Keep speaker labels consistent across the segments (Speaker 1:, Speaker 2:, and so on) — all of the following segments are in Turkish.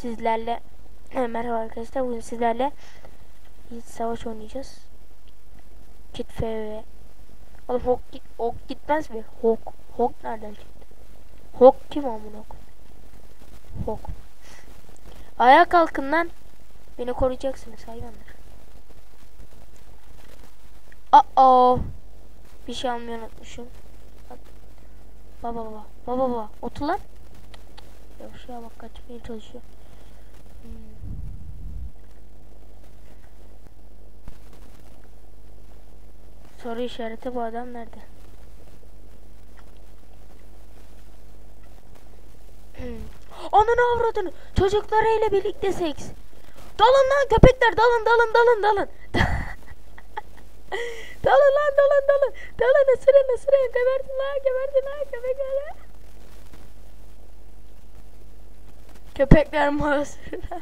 Speaker 1: sizlerle merhaba arkadaşlar bugün sizlerle Yiğit Savaş oynayacağız. Kit FV. Oğlum Hok, git- ok gitmez mi? Hok. Hok nereden çıktı? Hok kim amına? Hok. Ayağa kalkın lan. Beni koruyacaksınız hayvanlar. Aa. Bir şey almayı unutmuşum. Baba baba. Baba baba. Otur lan. Ya şuraya bak kaçmaya çalışıyor. Hmm. Soru işareti bu adam nerede? Hmm. Ananı avradını. Çocuklarıyla birlikte seks. Dalın lan köpekler dalın dalın dalın dalın. dalın lan dalın dalın. Dalın ısırın ısırın. Gebertin lan gebertin lan köpekler. Köpekler mağazına.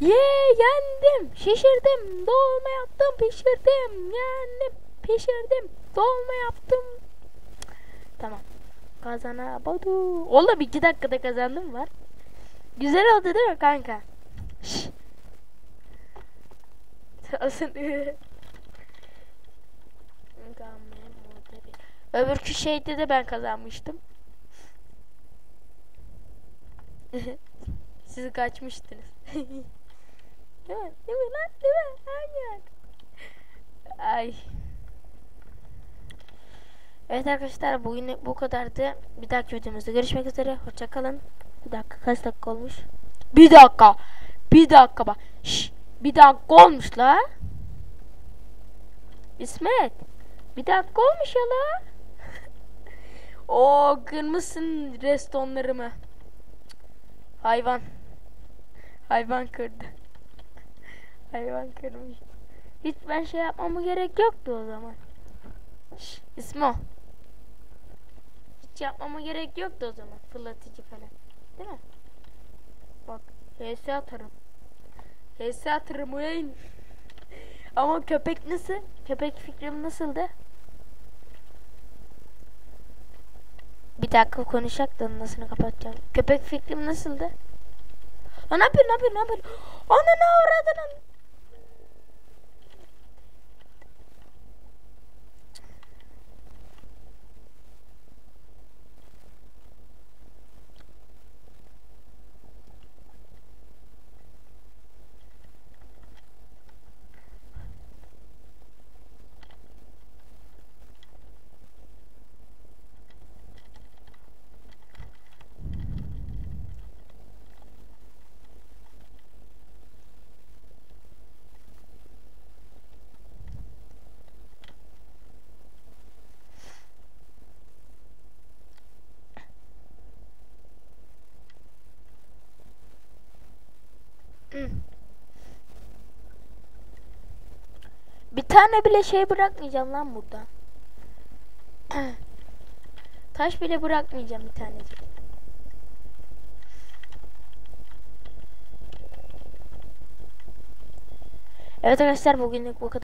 Speaker 1: Ye yendim, şişirdim, dolma yaptım, pişirdim, yendim, pişirdim, dolma yaptım. Tamam. Kazanamadım. Oğlum iki dakikada kazandım var. Güzel oldu değil mi kanka? Şşş. Öbürkü şeyde de ben kazanmıştım. Siz kaçmıştınız. değil mi? Değil mi lan? Değil mi? Aynen. Ay. Evet arkadaşlar bugün bu kadardı. Bir dahaki videomuzda görüşmek üzere. Hoşçakalın. Bir dakika kaç dakika olmuş? Bir dakika. Bir dakika bak. Şş, bir dakika olmuş la. İsmet. Bir dakika olmuş ya la. O kırmışsın restonlarımı. Hayvan. Hayvan kırdı. Hayvan kırmış. Hiç ben şey yapmama gerek yoktu o zaman. Şş, İsmo. Hiç yapmama gerek yoktu o zaman. Fırlatıcı falan. Değil mi? Bak. HS atarım. HS atarım uyan. Ama köpek nasıl? Köpek fikrim nasıldı? Bir dakika konuşak da nasıl kapatacağım. Köpek fikrim nasıldı? Ne yapıyorsun ne yapıyorsun ne yapıyorsun? Ana ne avradın? Bir tane bile şey bırakmayacağım lan burada. Taş bile bırakmayacağım bir tanecik. Evet arkadaşlar bugünlük bu kadar.